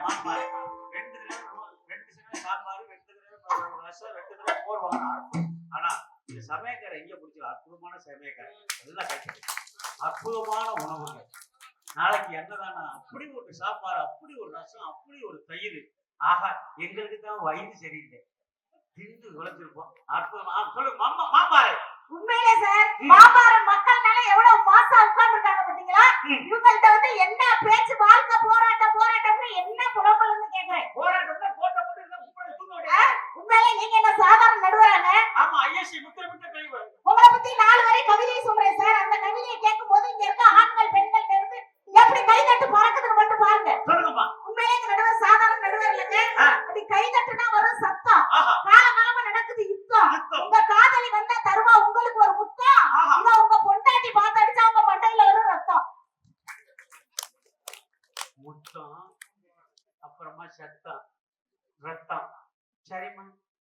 மாம்பாறை ரெண்டு தடவை ரெண்டு தடவை சாம்பார் ரெண்டு தடவை ரசம் ரெண்டு தடவை போடுவாங்க அற்புதம். ஆனா இந்த சமயக்காரை எங்க பிடிச்ச அற்புதமான சமயக்காரை எல்லாம் கட்டி அற்புதமான உணவுகள் நாளைக்கு என்னதானா அப்படி ஒரு சாம்பார் அப்படி ஒரு ரசம் அப்படி ஒரு தயிர் ஆஹா எங்களுக்கு தான் வயிறு சரியில்லை திண்டு உழைச்சிருப்போம் அற்புதமா ஆ, சொல்லுங்க மாமா மாம்பாறை உண்மையிலே சார். மாபாரம் மக்கள்னால எவ்வளவு மாசா உட்கார்ந்துருக்காங்க பாத்தீங்களா. இவங்கள்ட்ட வந்து என்ன பேச்சு வாழ்க்கை போராட்டம் போராட்டம்னு என்ன புலம்பல்னு கேக்குறேன் போராட்டம்னா போட்ட. உண்மையிலே நீங்க என்ன சாதாரண நடுவராங்க ஆமா ஐஎஸ்சி முத்திர முத்திர கழிவு உங்களை பத்தி நாலு வரை கவிதை சொல்றேன் சார் அந்த கவிதையை கேட்கும் போது இங்க இருக்க ஆண்கள் பெண்கள் இருந்து எப்படி கை தட்டு பறக்குதுன்னு மட்டும் பாருங்க சொல்லுங்கம்மா உண்மையிலே இந்த நடுவர் சாதாரண நடுவர் இல்லைங்க ஆ. அப்படி கை தட்டுனா வரும் சத்தம் ஆஹா காலகாலமா நடக்குது யுத்தம் யுத்தம் உங்க காதலி வந்தா தருவா உங்களுக்கு ஒரு முத்தம் ஆஹா இத உங்க பொண்டாட்டி பார்த்து அடிச்சா உங்க மண்டையில வரும் ரத்தம் முத்தம் அப்புறமா சத்தம் ரத்தம் சரிம்மா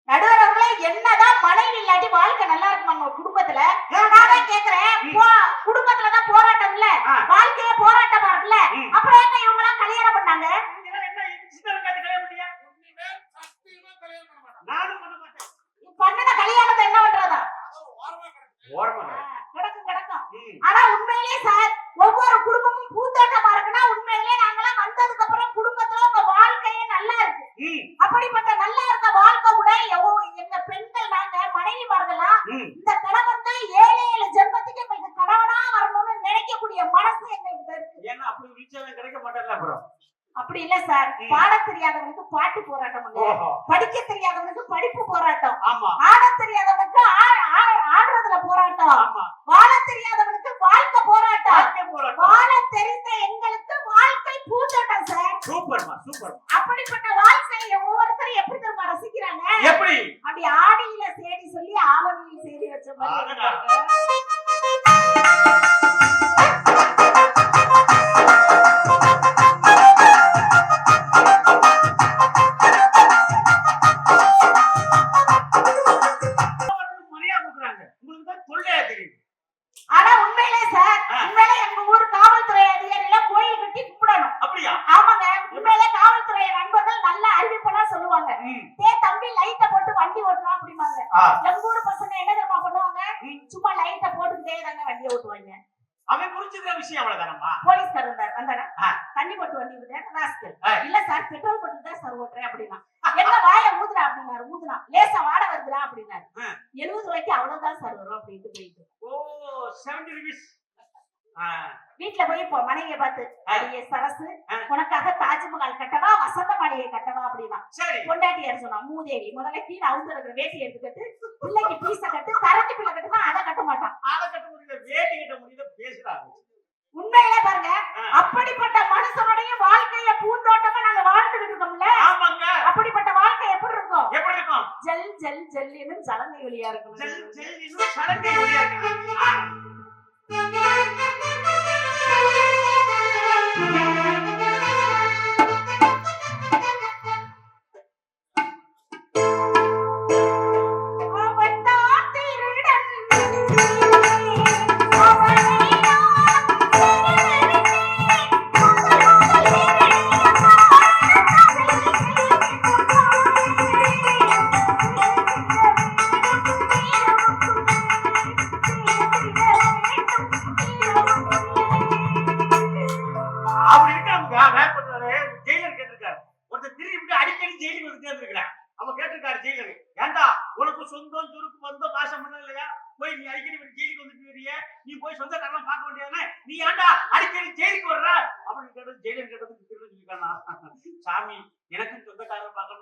நடுவர் அவர்களே என்னதான் மனைவி இல்லாட்டி வாழ்க்கை நல்லா இருக்குமா உங்க குடும்பத்துல நான் தான் கேக்குறேன் போ- குடும்பத்துல தான் போராட்டம் இல்ல ஆ. வாழ்க்கையே போராட்டமா இருக்குல்ல ம். அப்புறம் என்ன இவங்க எல்லாம் கல்யாணம் பண்ணாங்க இதெல்லாம் என்ன சின்ன வெங்காயத்தை கல்யாணம் பண்ணியா நானும் பண்ண மாட்டேன் பண்ணத கல்யாணத்தை என்ன பண்றதா ஓரமா ஆ, கிடக்கும் கிடக்கும் ம். ஆனா உண்மையிலேயே சார் ஒவ்வொரு குடும்பமும் பூத்தோட்டமா இருக்குன்னா உண்மையிலேயே நாங்கெல்லாம் வந்ததுக்கு அப்புறம் குடும்பத்துல உங்க வாழ்க்கையே நல்லா இருக்கு ம். அப்படிப்பட்ட நல்லா இருக்க வாழ்க்கை கூட எவ்வளவு எங்க பெண்கள் நாங்க மனைவிமார்கள்லாம் ம். இந்த கணவன் தான் ஏழு ஏழு ஜென்மத்துக்கு எங்களுக்கு கணவனா வரணும்னு நினைக்கக்கூடிய மனசு எங்களுக்கு இருக்கு ஏன்னா அப்படி விழிச்சவன் கிடைக்க மாட்டேன்ல அப்புறம் அப்படி இல்ல சார் ம். பாட தெரியாதவனுக்கு பாட்டு போராட்டம் படிக்க தெரியாதவனுக்கு படிப்பு போராட்டம். ஆட தெரியாதவனுக்கு ஆடுறதுல போராட்டம். வாழ தெரியாதவனுக்கு வாழ்க்கை போராட்டம். வாழ தெரிந்த எங்களுக்கு வாழ்க்கை பூத்தோட்டம் சார் சூப்பர்மா சூப்பர் அப்படிப்பட்ட வாழ்க்கையை ஒவ்வொருத்தரும் எப்படி தெரியுமா ரசிக்கிறாங்க? எப்படி? அப்படி ஆடியில சேடி சொல்லி ஆவணியில் சேடி வச்ச மாதிரி அப்படின்னாரு ஊதுனா லேசா வாட வருதுடா அப்படின்னாரு. எழுபது ரூபாய்க்கு அவ்வளவுதான் சார் வரும் அப்படின்ட்டு போயிட்டு ஓ செவன்டி ருபீஸ் வீட்டுல போய் இப்போ மனைவியை பார்த்து ஆ. அடியே சரசு. உனக்காக தாஜ்மஹால் கட்டவா வசந்த மாளிகை கட்டவா? அப்படின்னா. சரி. பொண்டாட்டியார் சொன்னா மூதேவி. முதல்ல கீழே அவுந்து இருக்கிற வேட்டி எடுத்துக்கிட்டு பிள்ளைக்கு பீச கட்டு கரண்டி பிள்ளை கட்டுனா அதை கட்ட மாட்டான். ஆளை கட்ட முடியல வேட்டி கட்ட முடியல பேசுறாங்க உண்மையிலே பாருங்க. அப்படிப்பட்ட மனுஷனுடைய வாழ்க்கைய பூந்தோட்டமா நாங்க வாழ்ந்துகிட்டு இருக்கோம்ல? ஆமாங்க. அப்படிப்பட்ட வாழ்க்கை எப்படி இருக்கும்? எப்படி இருக்கும்? ஜல் ஜல் ஜல்லுன்னு ஜலங்கை வழியா ஜெல் இருக்கும் ஜெல் இன்னும் சலங்கை வழியா இருக்கு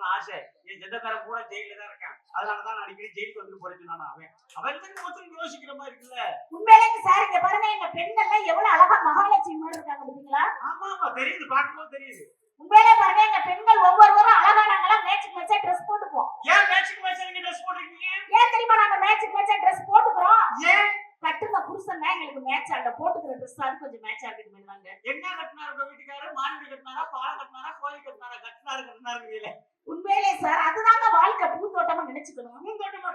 பார்க்கணும்னு ஆசை. என் சொந்தக்காரன் கூட ஜெயில தான் இருக்கேன். அதனால தான் நான் அடிக்கடி ஜெயிலுக்கு வந்துட்டு போறேன்னு நான் அவன். அவன் மொத்தம் யோசிக்கிற மாதிரி இருக்குல்ல? உண்மையிலேங்க சார் இங்க பாருங்க எங்க பெண்கள்லாம் எவ்வளவு அழகா மகாலட்சுமி மாதிரி இருக்காங்க பாத்தீங்களா? ஆமா ஆமா தெரியுது பார்க்கும்போது தெரியுது. உண்மையிலே பாருங்க எங்க பெண்கள் ஒவ்வொருவரும் அழகா நாங்கெல்லாம் மேட்சுக்கு மேட்சா ட்ரெஸ் போட்டுப்போம் ஏன் மேட்சிங் மேட்ச் நீங்க ட்ரெஸ் போட்டுருக்கீங்க? ஏன் தெரியுமா நாங்க மேட்சுக்கு மேட்சா ட்ரெஸ் போட்டுக்கிறோம்? ஏன்? கட்டுன புருஷன் தான் எங்களுக்கு மேட்ச் ஆகல போட்டுக்கிற ட்ரெஸ் அது கொஞ்சம் மேட்ச் ஆகிட்டு பண்ணுவாங்க என்ன கட்டினாரு உங்க வீட்டுக்காரர்? மாநில கட்டினாரா? பால் கட்டினாரா? கோயில் கட்டினாரா? கட்டினாரு கட்டினாரு உண்மையிலே சார் அதுதாங்க வாழ்க்கை. பூந்தோட்டமா நினைச்சுக்கணும். பூந்தோட்டம்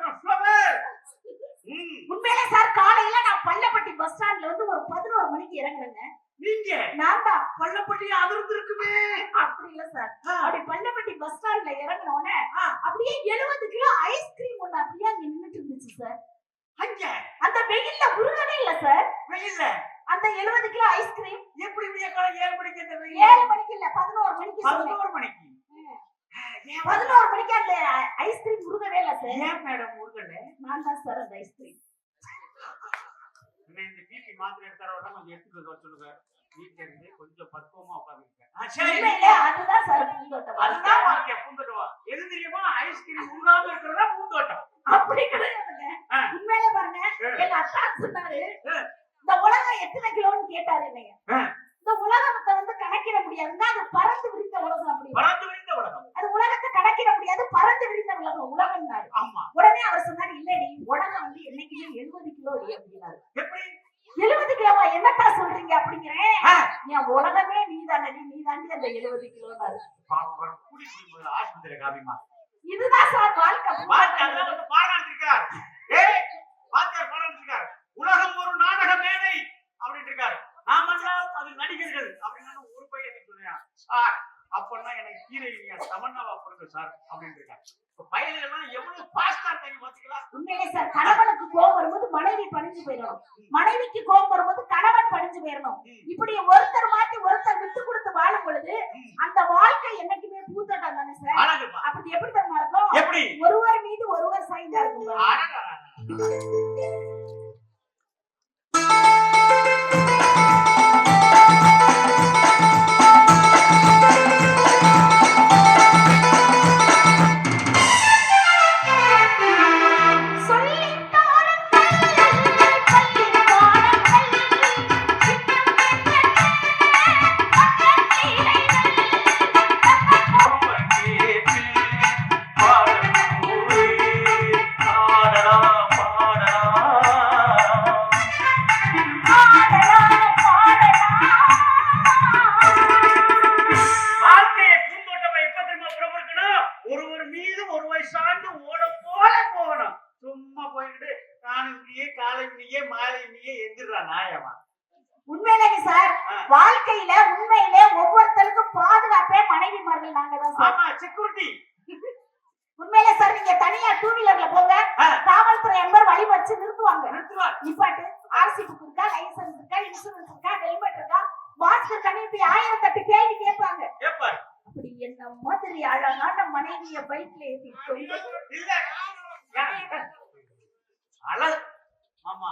உண்மையிலே சார் காலையில நான் பள்ளப்பட்டி பஸ் ஸ்டாண்ட்ல வந்து ஒரு பதினோரு மணிக்கு இறங்குறேங்க நீங்க? நான் தான். பள்ளப்பட்டி அதிர்ந்து இருக்குமே. அப்படி இல்ல சார் அப்படி பள்ளப்பட்டி பஸ் ஸ்டாண்ட்ல இறங்கின உடனே அப்படியே எழுபது கிலோ ஐஸ்கிரீம் ஒண்ணு அப்படியே அங்க நின்னுட்டு இருந்துச்சு சார் அங்க? வெயில்ல உருகவே இல்ல சார் வெயில்ல? அந்த எழுபது கிலோ ஐஸ்கிரீம் எப்படி விடிய காலம் ஏழு மணிக்கு இந்த வெயில் ஏழு மணிக்கு இல்ல பதினோரு மணிக்கு. பதினோரு மணிக்கு? பதினோரு மணிக்கு அந்த ஐஸ்கிரீம் உருகவே இல்ல சார் ஏன் மேடம் ஊர்கள நான் தான் சார் அந்த ஐஸ்கிரீம் இந்த பிபி மாத்திரை எடுத்தாரோட கொஞ்சம் எடுத்துட்டு வர சொல்லுங்க. வீட்டுல இருந்து கொஞ்சம் பக்குவமா உட்காந்துருக்கேன். அதுதான் சார் பூந்தோட்டம். அதுதான் பூந்தோட்டம். எது தெரியுமா? ஐஸ்கிரீம் உருகாம இருக்கிறதா பூந்தோட்டம். அப்படி கிடையாதுங்க. உண்மையிலே பாருங்க எங்க அத்தா சொன்னாரு இந்த உலகம் எத்தனை கிலோன்னு கேட்டாரு என்னைய ஆ. இந்த உலகத்தை வந்து கணக்கிட முடியாதுங்க. அது பறந்து விரிந்த உலகம் அப்படி. பறந்து விரிந்த உலகம். அது உலகத்தை கணக்கிட முடியாது பறந்து விரிந்த உலகம் உலகம் ஆமா. உடனே அவர் சொன்னாரு இல்லடி உலகம் வந்து என்னைக்குமே எழுபது கிலோ அப்படின்னாரு. எப்படி? எழுபது கிலோவா என்னத்தா சொல்றீங்க அப்படிங்கிறேன். என் உலகமே நீதானடி நீதாண்டி அந்த எழுபது போய் ஆஸ்பத்திரி காமிமா இதுதான் சார் வாழ்க்கை தான் வந்து பாடம் எடுத்திருக்கார் ஏய் வாத்தியார் பாடம் எடுத்திருக்கார் உலகம் ஒரு நாடக மேடை அப்படின்னு இருக்காரு. நாமெல்லாம் அது நடிகர்கள் அப்படின்னு ஒரு பையன் சொன்னான் சார் அப்பன்னா எனக்கு ஹீரோயினியா தமன்னாவா கொடுங்க சார் அப்படின்னு இருக்காரு. எல்லாம் எவ்வளவு பாஸ்டா இருக்காங்க பாத்தீங்களா? உண்மையிலே சார் கணவனுக்கு கோபம் வரும்போது மனைவி பணிஞ்சு போயிடணும். மனைவிக்கு கோபம் வரும்போது கணவன் பணிஞ்சு போயிடணும். இப்படி ஒருத்தர் மாத்தி ஒருத்தர் விட்டு கொடுத்து வாழும் பொழுது. அந்த வாழ்க்கையில உண்மையிலே ஒவ்வொருத்தருக்கும் பாதுகாப்பே மனைவிமார்கள் நாங்க தான் சார். ஆமா செக்யூரிட்டி உண்மையிலே சார் நீங்க தனியா டூ வீலர்ல போங்க. காவல்துறை எம்பர் வழி வச்சு நிறுத்துவாங்க. நிப்பாட்டு. ஆர்சி புக் இருக்கா லைசன்ஸ் இருக்கா இன்சூரன்ஸ் இருக்கா ஹெல்மெட் இருக்கா மாஸ்க் இருக்கான்னு இப்படி ஆயிரத்தெட்டு கேள்வி கேட்பாங்க. அப்படி என்ன மாதிரி அழகான மனைவிய பைக்ல ஏன்? அழகு. மாமா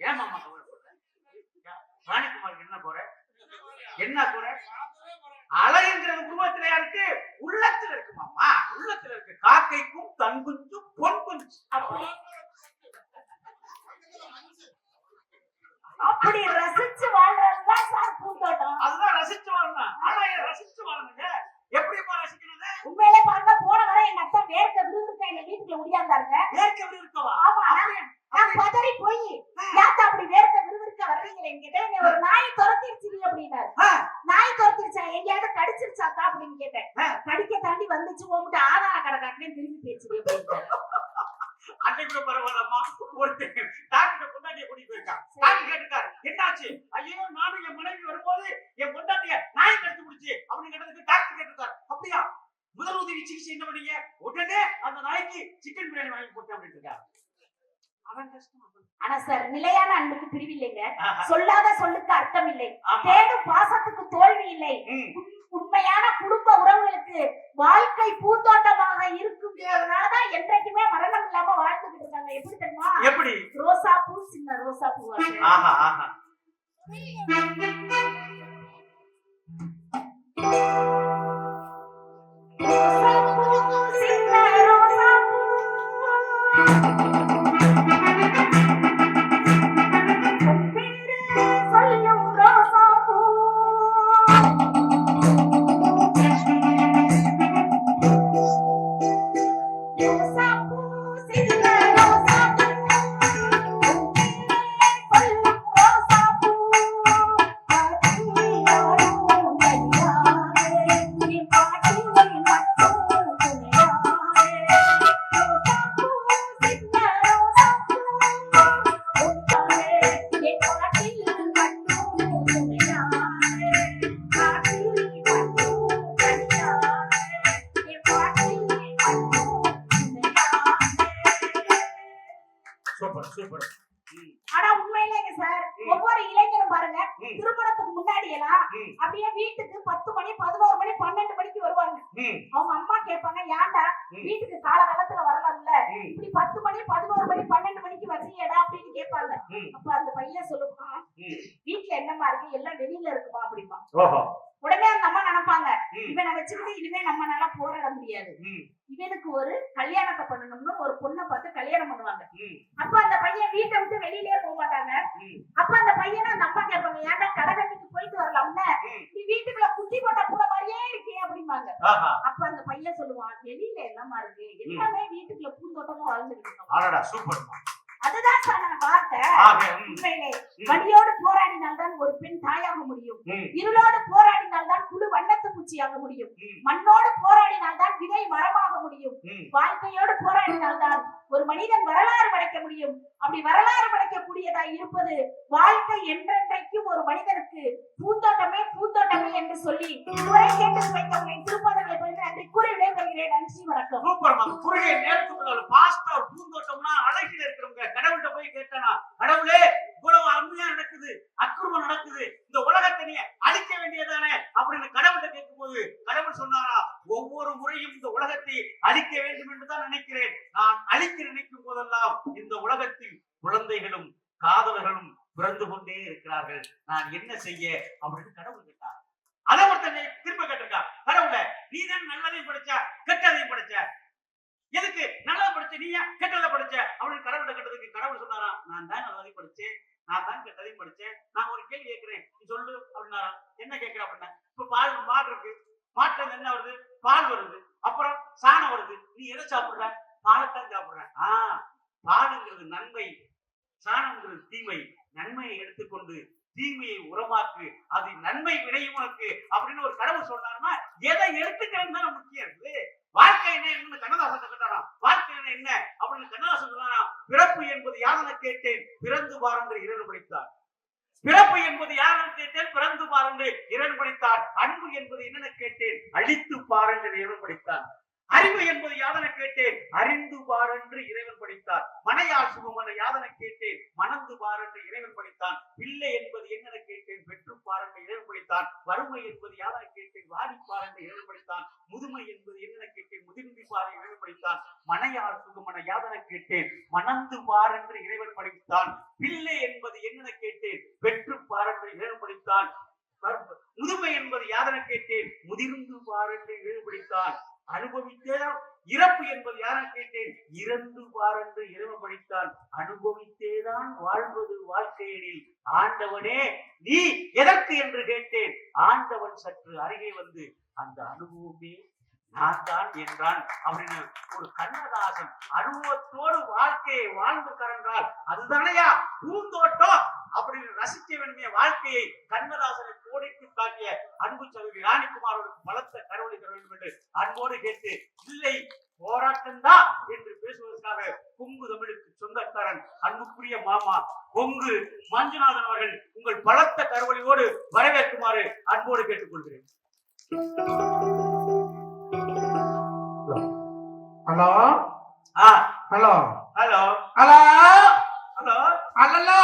ஏன் மாமா கவலைப்படுற? ராணிக்குமாருக்கு என்ன குறை என்ன குறை? அழகுங்கிறது உருவத்திலயா இருக்கு உள்ளத்துல இருக்கு மாமா. உள்ளத்துல இருக்கு. காக்கைக்கும் தன் குஞ்சு பொன் குஞ்சு அப்படி. அப்படி ரசிச்சு வாழ்றதுதான் சார் பூந்தோட்டம். அதுதான் ரசிச்சு வாழணும் அழகை ரசிச்சு வாழணுங்க எப்படிப்பா ரசிக்கிறது உண்மையிலே பாருங்க போன வர எங்க அத்தா வேர்க்க விருதுக்க எங்க வீட்டுக்குள்ள முடியாந்தாருங்க ஏற்க இருக்கவா ஆமா நான் பதறி போய் யாத்தா அப்படி வேர்க்க விருதுக்க வர்றீங்களே என்கிட்ட? என்னை ஒரு நாய் துரத்திருச்சு அப்படின்னாரு. நாய் துரத்திருச்சா? எங்கேயாவது கடிச்சிருச்சாத்தா? அப்படின்னு கேட்டேன். கடிக்க தாண்டி வந்துச்சு உங்ககிட்ட ஆதார திரும்பி பேச்சு அப்படின்ட்டாரு அன்னை கூட பரவாயில்லம்மா. ஒருத்தர் டாக்டர் பொண்டாட்டிய கூட்டிட்டு போயிருக்கான். டாக்டர் கேட்டுக்காரு என்னாச்சு? ஐயோ நானும் என் மனைவி வரும்போது என் பொண்டாட்டிய நாய் கடிச்சு பிடிச்சு அப்படின்னு கேட்டதுக்கு டாக்டர் கேட்டிருக்காரு அப்படியா முதல் உதவி சிகிச்சை என்ன பண்ணீங்க உடனே அந்த நாய்க்கு சிக்கன் பிரியாணி வாங்கி போட்டேன் அப்படின்னு அவன். ஆனா சார் நிலையான அன்புக்கு பிரிவில்லைங்க. ஆஹா. சொல்லாத சொல்லுக்கு அர்த்தம் இல்லை. தேடும் பாசத்துக்கு தோல்வி இல்லை. உண்மையான குடும்ப உறவுகளுக்கு வாழ்க்கை பூந்தோட்டமாக இருக்குங்கிறதுனாலதான் என்றைக்குமே மரணம் இல்லாம வாழ்ந்துகிட்டு இருக்காங்க. எப்படி தெரியுமா? எப்படி? ரோசா பூ சின்ன ரோசா பூ திருமணத்துக்கு முன்னாடி எல்லாம். அப்படியே வீட்டுக்கு பத்து மணி பதினோரு மணி பன்னெண்டு மணிக்கு வருவாங்க. அவங்க அம்மா கேட்பாங்க ஏன்டா. வீட்டுக்கு காலகாலத்துல வரலாம்ல? இப்படி பத்து மணி பதினோரு மணி பன்னெண்டு மணிக்கு வசீடா அப்படின்னு கேட்பாங்க. அப்ப அந்த பையன் சொல்லுவான். வீட்டுல என்னமா இருக்கு? எல்லாம் வெளியில இருக்குமா? அப்படிமா உடனே அந்த அம்மா நினைப்பாங்க இவனை வச்சுக்கிட்டு இனிமே நம்மளால போராட முடியாது. இவனுக்கு ஒரு கல்யாணத்தை பண்ணணும்னு ஒரு பொண்ணை பார்த்து கல்யாணம் பண்ணுவாங்க. அப்ப அந்த பையன் வீட்டை விட்டு வெளியிலே போக மாட்டாங்க. அப்ப அந்த பையனை அந்த அம்மா கேட்பாங்க ஏன்டா கடகண்ணிக்கு போயிட்டு வரலாம்ல? ம். நீ வீட்டுக்குள்ள குட்டி போட்ட கூட மாதிரியே இருக்கே அப்படிம்பாங்க. அப்ப அந்த பையன் சொல்லுவான் வெளியில என்னமா இருக்கு? எல்லாமே வீட்டுக்குள்ள பூந்தோட்டமா வளர்ந்துட்டு இருக்கோம். அதுதான் சார் நான் வார்த்தை உண்மையிலே. ம். வலியோடு போராடினால்தான் ஒரு பெண் தாயாக முடியும். இருளோடு வண்ணத்து பூச்சியாக முடியும். மண்ணோடு போராடினால்தான் விதை மரமாக முடியும். வாழ்க்கையோடு போராடினால்தான் ஒரு மனிதன் வரலாறு படைக்க முடியும். அப்படி வரலாறு படைக்கக்கூடியதாய் இருப்பது வாழ்க்கை என்றென்றைக்கும் ஒரு மனிதனுக்கு பூந்தோட்டமே பூந்தோட்டமே என்று சொல்லி இதுவரை கேட்டு வைத்தவங்களை திருப்பதங்களை குறித்து நன்றி கூறி விடைபெறுகிறேன். நன்றி வணக்கம். சூப்பர் குறுகிய நேரத்துக்குள்ள ஒரு ஒரு பூந்தோட்டம்னா அழகில இருக்கிறவங்க கடவுள்கிட்ட போய் கேட்டானா கடவுளே இவ்வளவு அருமையா நடக்குது அக்கிரமம் நடக்குது இந்த உலகத்தை நீ அழிக்க வேண்டியதானே அப்படின்னு கடவுள்கிட்ட போது கடவுள் சொன்னாரா ஒவ்வொரு முறையும் இந்த உலகத்தை அழிக்க வேண்டும் என்றுதான் நினைக்கிறேன். நான் அழிக்க நினைக்கும் போதெல்லாம் இந்த உலகத்தில் குழந்தைகளும் காதலர்களும் பிறந்து கொண்டே இருக்கிறார்கள். நான் என்ன செய்ய அப்படின்னு கடவுள் கேட்டார். அதை ஒருத்தனை திரும்ப கேட்டிருக்கா கடவுள நீ தான் நல்லதையும் படிச்ச கெட்டதையும் படிச்ச. எதுக்கு? நல்லதை படிச்ச நீ கெட்டதை படிச்ச அப்படின்னு கடவுளை கேட்டதுக்கு கடவுள் சொன்னாராம் நான் தான் நல்லதையும் படிச்சேன். நான் தான் கெட்டதையும் படிச்சேன். நான் ஒரு கேள்வி கேட்கிறேன். நீ சொல்லு அப்படின்னா என்ன கேட்கிற அப்படின்னா இப்ப பால் மாடு இருக்கு. மாட்டுல என்ன வருது? பால் வருது. அப்புறம் சாணம் வருது. நீ எதை சாப்பிடுற? பாலத்தான் சாப்பிடுற. ஆஹ் பாலுங்கிறது நன்மை. சாணம்ங்கிறது தீமை. நன்மையை எடுத்துக்கொண்டு தீமையை உரமாக்கு. அது நன்மை விளையும் உனக்கு. அப்படின்னு ஒரு கடவுள் சொன்னாருன்னா எதை எடுத்துக்கிறது தான் முக்கியம் இருக்குது வாழ்க்கை என்ன என்னன்னு கண்ணதாசன் கேட்டாராம் வாழ்க்கை என்ன என்ன அப்படின்னு கண்ணதாசன் சொன்னாராம் பிறப்பு என்பது யாரென கேட்டேன்? பிறந்து பாருங்கள் இரண்டு படித்தார். பிறப்பு என்பது யாரென கேட்டேன்? பிறந்து பாருங்கள் இரண்டு படித்தார். அன்பு என்பது என்னென்ன கேட்டேன்? அழித்து பாருங்கள் இரண்டு படித்தான். அறிவு என்பது யாதனை கேட்டேன். அறிந்து பாரென்று இறைவன் படித்தார். மனையார் சுகமன யாதனை கேட்டேன். மணந்து பாரென்று இறைவன் படித்தான். பிள்ளை என்பது என்ன கேட்டேன். பெற்று பாரென்று இறைவன் படித்தான். வறுமை என்பது யாதனை கேட்டேன். வாடி என்று இறைவன் படித்தான். முதுமை என்பது என்ன கேட்டேன். முதிர்ந்து பாரு இறைவன் படித்தான். மனையார் சுகமன யாதனை கேட்டேன். மணந்து பாரென்று இறைவன் படித்தான். பிள்ளை என்பது என்ன கேட்டேன். பெற்று பாரென்று இறைவன் படித்தான். முதுமை என்பது யாதனை கேட்டேன். முதிர்ந்து பாரென்று இறைவன் படித்தான். அனுபவித்தேதான் இறப்பு என்பது யாரை கேட்டேன்? இறந்து பாரென்று இரவு படித்தான் அனுபவித்தேதான் வாழ்வது வாழ்க்கையெனில். ஆண்டவனே நீ எதற்கு என்று கேட்டேன்? ஆண்டவன் சற்று அருகே வந்து அந்த அனுபவமே நான் தான் என்றான் அப்படின்னு ஒரு கண்ணதாசன் அனுபவத்தோடு வாழ்க்கையை வாழ்ந்து கரன்றால் அதுதானையா? பூந்தோட்டம் அப்படின்னு ரசிக்க வேண்டிய வாழ்க்கையை கண்ணதாசனை கோடிட்டு காட்டிய அன்பு சகோதரி ராணிக்குமார் பலத்த கரவழி தர வேண்டும் என்று அன்போடு கேட்டு இல்லை போராட்டம்தான் என்று பேசுவதற்காக கொங்கு தமிழுக்கு சொந்தக்காரன் அன்புக்குரிய மாமா கொங்கு மஞ்சுநாதன் அவர்கள் உங்கள் பலத்த கரவழியோடு வரவேற்குமாறு அன்போடு கேட்டுக்கொள்கிறேன். ஹலோ? ஆ. Hello? Hello. Hello? Hello. Hello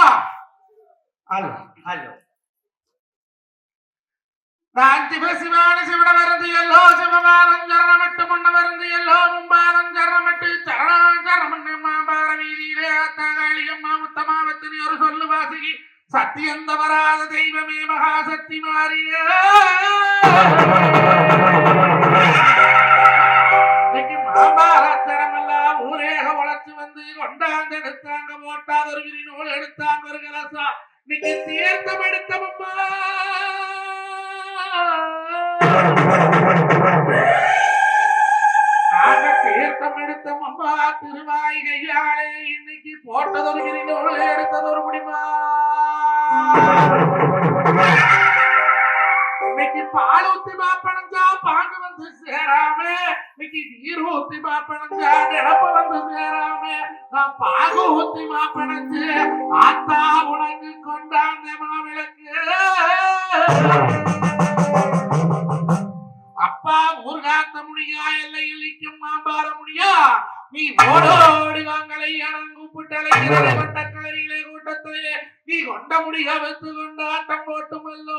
hello. Hello. சிவ சிவான சிவன வருது எல்லோ சிவபாரம் சரணமிட்டு முன்ன வருது எல்லோ மும்பாரம் சரணமிட்டு சரணம் சரணம் மாபார வீதியிலே ஆத்தாகாளியம்மா உத்தமாவத்தினி ஒரு சொல்லு வாசிகி சத்தியந்த வராத தெய்வமே மகாசக்தி மாறிய. இன்னைக்கு ஊரேக உழைச்சு வந்து கொண்டாந்து எடுத்தாங்க போட்டாத ஒரு விரி நூல் எடுத்தாங்க ஒரு கலசா. இன்னைக்கு தீர்த்தம் எடுத்தவம்மா நாங்க தீர்த்தம் எடுத்தோம் அம்மா திருவாய் கையாளே இன்னைக்கு போட்டது ஒரு கிரி நூல் எடுத்ததொரு முடிமா இன்னைக்கு பால் ஊத்தி மாப்பணஞ்சா இன்னைக்கு நீர் ஊத்தி மாப்பணஞ்சா நினப்ப வந்து சேராம நான் பாகு ஊத்தி மாப்பணஞ்சு ஆத்தா உனக்கு கொண்டாந்த மாவிளக்கு. அப்பா ஊர்காத்த முடியா எல்லையில் நிற்கும் மாம்பார முடியா நீ ஓடோடி வாங்களை கூட்டத்திலே நீ கொண்ட முடி வைத்து கொண்டு ஆட்டம் போட்டுமல்லோ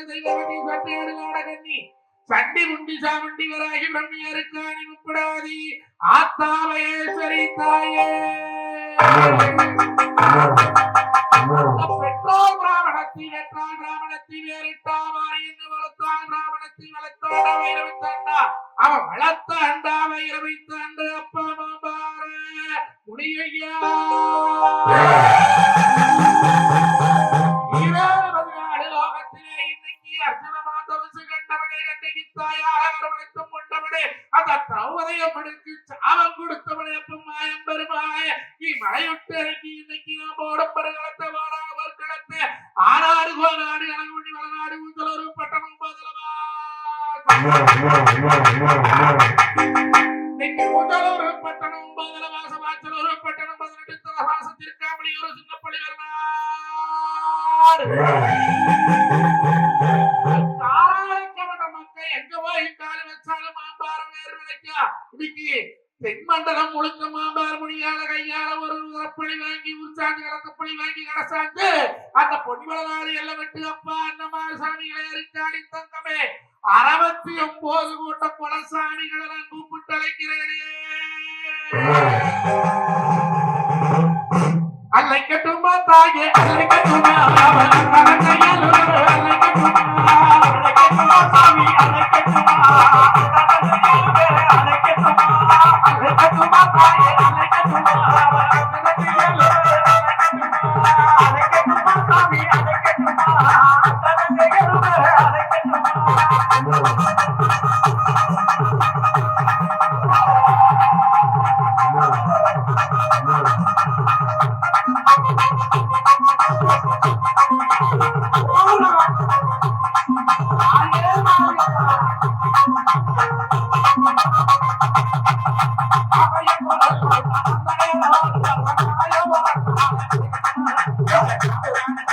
கண்ணி ஏழு ஏழு தெய்வகண்ணி சண்டி முண்டி சாமுண்டி வராகி பிரம்மியருக்காணி முப்படாதி. ஆத்தாமயேஸ்வரி தாயே. பெற்றோர் பிராமணத்தை வெற்றால் பிராமணத்தை வேறிட்டா மாறி என்று வளர்த்தான் பிராமணத்தை வளர்த்தாண்ட வைரவித்தாண்டா அவன் வளர்த்த அண்டா வைரவித்தாண்டு அப்பா மாபார அரவணைத்தும் கொண்டவனே. அந்த திரௌபதியம்மனுக்கு சாபம் கொடுத்தவனே அப்ப பெருமாய நீ மழையுட்டு இறங்கி இன்னைக்கு நாம் ஓடம் பருகளத்தை வாடா வர்க்கலத்தை ஆறாடு கோநாடு அழகுமணி வளநாடு உங்களொரு பட்டணம் பதிலவா? இன்னைக்கு முதலொரு பட்டணம் பதிலவாச வாச்சலொரு பட்டணம் பதினெட்டு தலவாச ஒரு சின்னப்பள்ளி வரநாடு தென்மண்டலம் முழுக்க மாம்பார மொழியால கையால ஒரு உரப்பள்ளி வாங்கி உற்சாங்க கலக்கப்பள்ளி வாங்கி கடைசாந்து அந்த பொன்னிவளநாடு எல்லாம் விட்டு அப்பா மாதிரி சாமிகளை அறிந்தாடி தங்கமே. அறுபத்தி ஒன்பது கூட்ட குலசாமிகளை நான் கூப்பிட்டு அழைக்கிறேனே. அல்லைக்கட்டுமா தாயே அல்லைக்கட்டுமா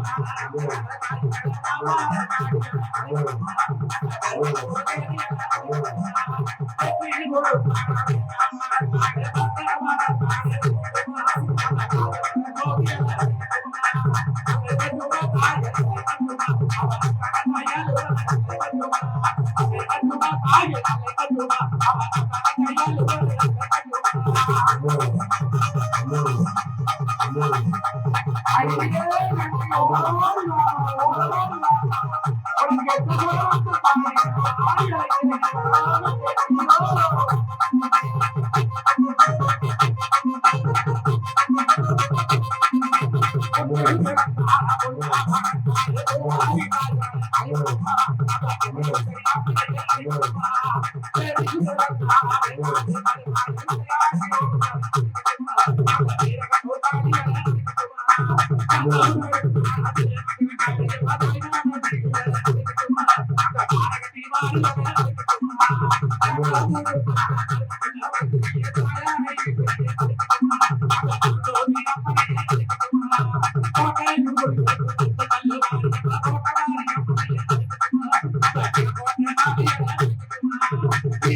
Thank you. Thank you.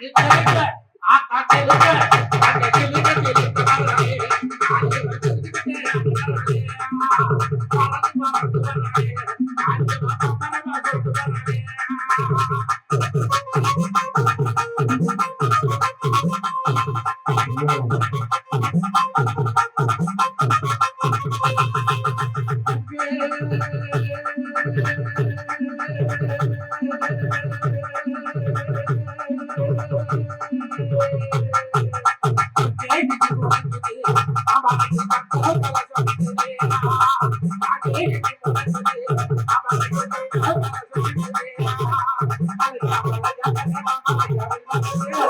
ஐயா ありがとうございます。